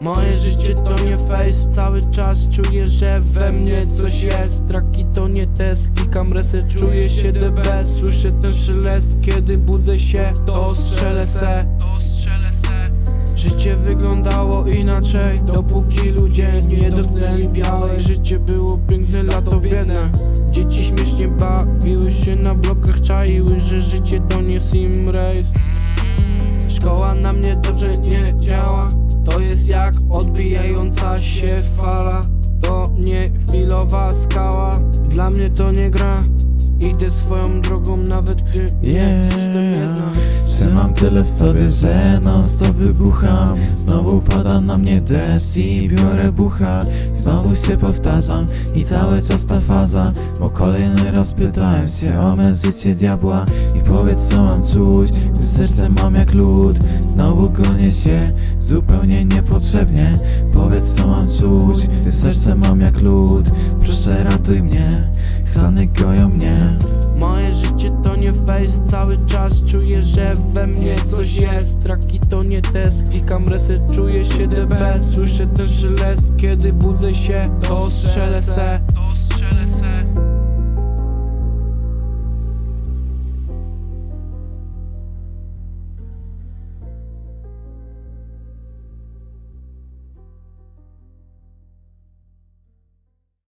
Moje życie to nie face, cały czas czuję, że we mnie coś jest. Traki to nie test, klikam reset, czuję się the best. Słyszę ten szelest, kiedy budzę się, to strzelę se. Życie wyglądało inaczej, dopóki ludzie nie dotknęli białej. Życie było piękne, lato biedne. Dzieci śmiesznie bawiły się na blokach, czaiły, że życie to nie sim race. Szkoła chwilowa skała Dla mnie to nie gra. Idę swoją drogą nawet gdy mnie system nie zna. Trzymam tyle w sobie, że non stop wybucham Znowu pada na mnie deszcz i biorę bucha. Znowu się powtarzam i cały czas ta faza. Bo kolejny raz pytałem się o me życie diabła. I powiedz co mam czuć, gdy serce mam jak lód. Znowu gonię się, zupełnie niepotrzebnie. Powiedz co mam czuć, gdy serce mam jak lód Ratuj mnie, Ksany goją mnie. Moje życie to nie face, cały czas czuję, że we mnie coś jest. Traki to nie test, klikam reset, czuję się the Słyszę ten szelest, kiedy budzę się, to strzelę se